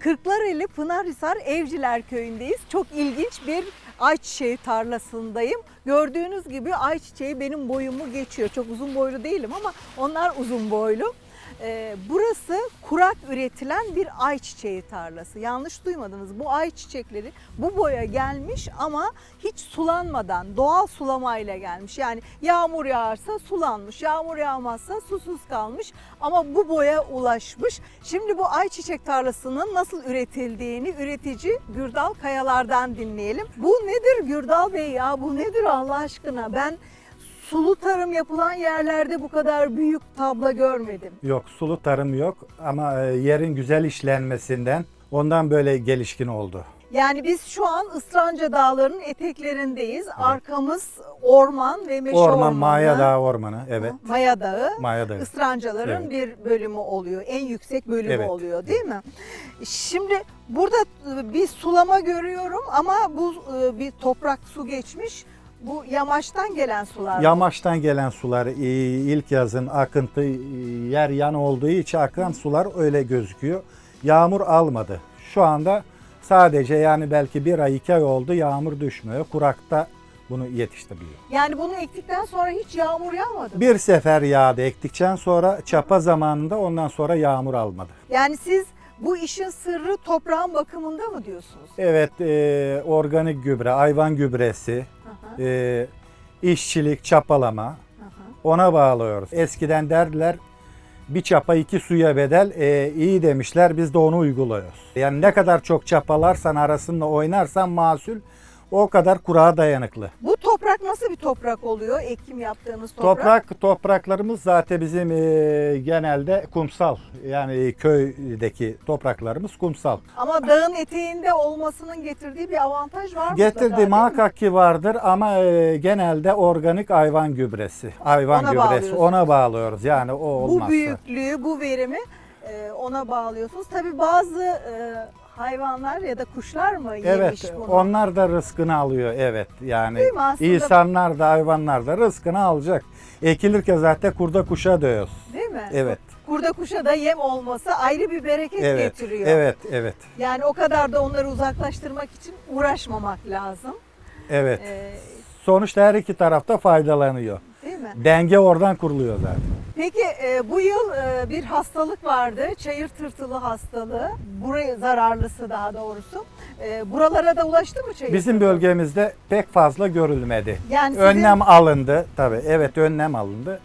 Kırklareli Pınarhisar Evciler Köyü'ndeyiz. Çok ilginç bir ayçiçeği tarlasındayım. Gördüğünüz gibi ayçiçeği benim boyumu geçiyor. Çok uzun boylu değilim ama onlar uzun boylu. Ee, burası kurak üretilen bir ayçiçeği tarlası. Yanlış duymadınız. Bu ayçiçekleri bu boya gelmiş ama hiç sulanmadan doğal sulamayla gelmiş. Yani yağmur yağarsa sulanmış, yağmur yağmazsa susuz kalmış ama bu boya ulaşmış. Şimdi bu ayçiçek tarlasının nasıl üretildiğini üretici Gürdal Kayalar'dan dinleyelim. Bu nedir Gürdal Bey ya? Bu nedir Allah aşkına? Ben sulu tarım yapılan yerlerde bu kadar büyük tabla görmedim. Yok sulu tarım yok ama e, yerin güzel işlenmesinden ondan böyle gelişkin oldu. Yani biz şu an Isranca Dağları'nın eteklerindeyiz. Arkamız orman ve meşe Orman ormanı. Maya Dağı Ormanı evet. Maya Dağı. Maya Dağı. Israncaların Evet. bir bölümü oluyor. En yüksek bölümü Evet. oluyor değil mi? Şimdi burada e, bir sulama görüyorum ama bu e, bir toprak su geçmiş. Bu yamaçtan gelen sular. Yamaçtan gelen sular e, ilk yazın akıntı e, yer yan olduğu için akan sular öyle gözüküyor. Yağmur almadı. Şu anda sadece yani belki bir ay iki ay oldu yağmur düşmüyor. Kurakta bunu yetiştiriliyor. Yani bunu ektikten sonra hiç yağmur yağmadı. mı? Bir sefer yağdı ektikten sonra çapa zamanında ondan sonra yağmur almadı. Yani siz bu işin sırrı toprağın bakımında mı diyorsunuz? Evet e, organik gübre, hayvan gübresi, Hı, e, işçilik, çapalama hı. ona bağlıyoruz. Eskiden derdiler bir çapa iki suya bedel e, iyi demişler biz de onu uyguluyoruz. Yani ne kadar çok çapalarsan arasında oynarsan mahsul o kadar kurağa dayanıklı. Bu toprak nasıl bir toprak oluyor? Ekim yaptığınız toprak. Toprak topraklarımız zaten bizim e, genelde kumsal yani köydeki topraklarımız kumsal. Ama dağın eteğinde olmasının getirdiği bir avantaj var mı? Getirdi mutlaka, değil mi? muhakkak ki vardır ama e, genelde organik hayvan gübresi. Hayvan Ona gübresi ona bağlıyoruz. Yani o Bu olmazsa. büyüklüğü, bu verimi e, ona bağlıyorsunuz. Tabii bazı e, hayvanlar ya da kuşlar mı yemiş Evet, bunu? onlar da rızkını alıyor evet. Yani insanlar da hayvanlar da rızkını alacak. Ekilirken zaten kurda kuşa diyoruz. Değil mi? Evet. Kurda kuşa da yem olması ayrı bir bereket Evet. getiriyor. Evet, evet. Yani o kadar da onları uzaklaştırmak için uğraşmamak lazım. Evet. E, Sonuçta her iki tarafta faydalanıyor. Mi? Denge oradan kuruluyor zaten. Peki e, bu yıl e, bir hastalık vardı. Çayır tırtılı hastalığı. Buraya zararlısı daha doğrusu. E, buralara da ulaştı mı çayır Bizim tırtılı? bölgemizde pek fazla görülmedi. Yani sizin- Önlem alındı tabii. Evet önlem alındı.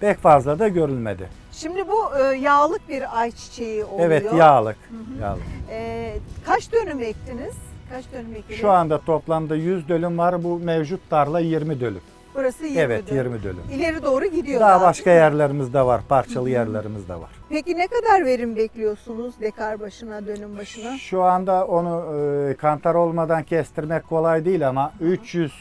Pek fazla da görülmedi. Şimdi bu e, yağlık bir ayçiçeği oluyor. Evet yağlık. yağlık. E, kaç dönüm ektiniz? Kaç dönüm ektiniz? Şu anda toplamda 100 dönüm var. Bu mevcut tarla 20 dönüm. Burası 20 evet dönüm. 20 dönüm. İleri doğru gidiyor. Daha daha, başka yerlerimiz de var. Parçalı yerlerimiz de var. Peki ne kadar verim bekliyorsunuz dekar başına, dönüm başına? Şu anda onu e, kantar olmadan kestirmek kolay değil ama 300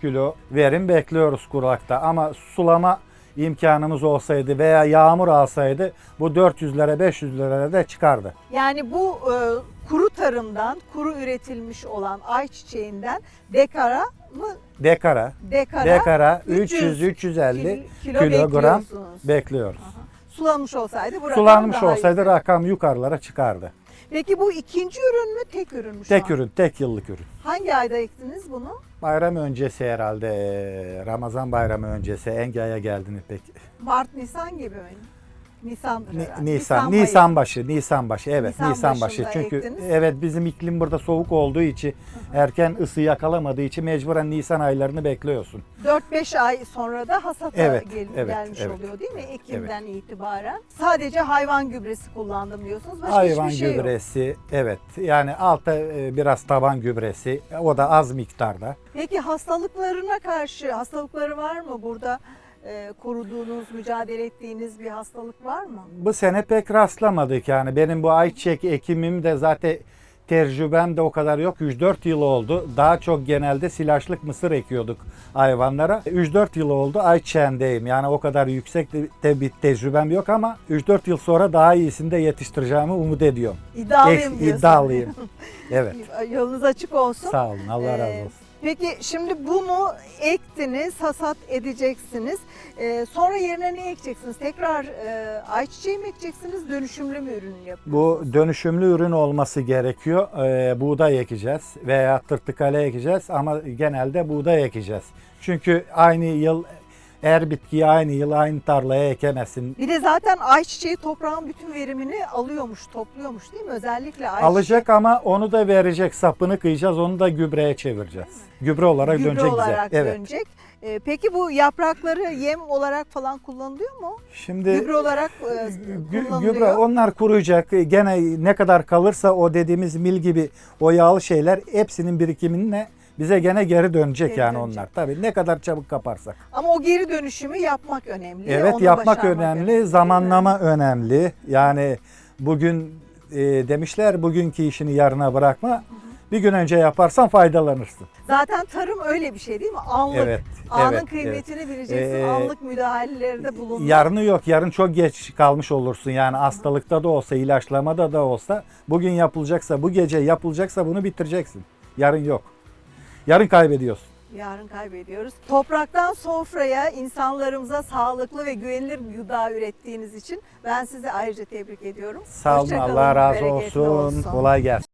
kilo verim bekliyoruz kurakta. Ama sulama imkanımız olsaydı veya yağmur alsaydı bu 400'lere 500'lere de çıkardı. Yani bu e, kuru tarımdan, kuru üretilmiş olan ayçiçeğinden dekara mı? Dekara, Dekara, dekara 300 300-350 kilo kilogram bekliyoruz. Sulanmış olsaydı bu Sulanmış olsaydı yüksek. rakam yukarılara çıkardı. Peki bu ikinci ürün mü, tek ürün mü Tek an? ürün, tek yıllık ürün. Hangi ayda ektiniz bunu? Bayram öncesi herhalde Ramazan bayramı öncesi Engaya geldiniz pek. Mart, Nisan gibi mi? Nisan'dır Ni-. Nisan, ayı. Nisan başı, Nisan başı. Evet, Nisan Nisan, başı. Çünkü ektiniz. evet bizim iklim burada soğuk olduğu için erken ısı yakalamadığı için mecburen Nisan aylarını bekliyorsun. 4-5 ay sonra da hasata Evet, gel- evet, gelmiş evet. oluyor değil mi? Ekim'den itibaren. Sadece hayvan gübresi kullandım diyorsunuz. Başka Hayvan şey yok. gübresi, evet. Yani altta e, biraz taban gübresi, o da az miktarda. Peki hastalıklarına karşı hastalıkları var mı burada? E, koruduğunuz, mücadele ettiğiniz bir hastalık var mı? Bu sene pek rastlamadık yani. Benim bu ayçiçek ekimim de zaten tecrübem de o kadar yok. 3-4 yıl oldu. Daha çok genelde silaçlık mısır ekiyorduk hayvanlara. 3-4 yıl oldu ayçiçeğindeyim. Yani o kadar yüksek de, bir tecrübem yok ama 3-4 yıl sonra daha iyisini de yetiştireceğimi umut ediyorum. İddialıyım Ek- diyorsun. iddialıyım. Evet. Yolunuz açık olsun. Sağ olun. Allah razı Ee, olsun. Peki şimdi bunu ektiniz, hasat edeceksiniz. Ee, sonra yerine ne ekeceksiniz? Tekrar e, ayçiçeği mi ekeceksiniz, dönüşümlü mü ürün yapıyorsunuz? Bu dönüşümlü ürün olması gerekiyor. Ee, buğday ekeceğiz veya tırtıkale ekeceğiz ama genelde buğday ekeceğiz. Çünkü aynı yıl her bitkiyi aynı yıl aynı tarlaya ekemezsin. Bir de zaten ayçiçeği toprağın bütün verimini alıyormuş, topluyormuş değil mi? Özellikle ayçiçeği Alacak ama onu da verecek. Sapını kıyacağız, onu da gübreye çevireceğiz. Gübre olarak gübre dönecek olarak bize. Evet. dönecek. Ee, peki bu yaprakları yem olarak falan kullanılıyor mu? Şimdi Gübre olarak e, Gü- kullanılıyor. gübre onlar kuruyacak. Gene ne kadar kalırsa o dediğimiz mil gibi o yağlı şeyler hepsinin birikiminle bize gene geri dönecek Geri yani dönecek. onlar. Tabii ne kadar çabuk kaparsak. Ama o geri dönüşümü yapmak önemli. Evet onu yapmak önemli, mi? zamanlama önemli. Yani bugün e, demişler bugünkü işini yarına bırakma. Bir gün önce yaparsan faydalanırsın. Zaten tarım öyle bir şey değil mi? Anlık. Evet, Anın evet, kıymetini bileceksin. Ee, anlık müdahalelerde bulunmak. Yarını yok. Yarın çok geç kalmış olursun. Yani hastalıkta da olsa, ilaçlamada da olsa bugün yapılacaksa, bu gece yapılacaksa bunu bitireceksin. Yarın yok. Yarın kaybediyorsun. Yarın kaybediyoruz. Topraktan sofraya insanlarımıza sağlıklı ve güvenilir gıda ürettiğiniz için ben sizi ayrıca tebrik ediyorum. Sağ olun. Hoşça kalın, Allah razı bereketli olsun. Kolay gelsin.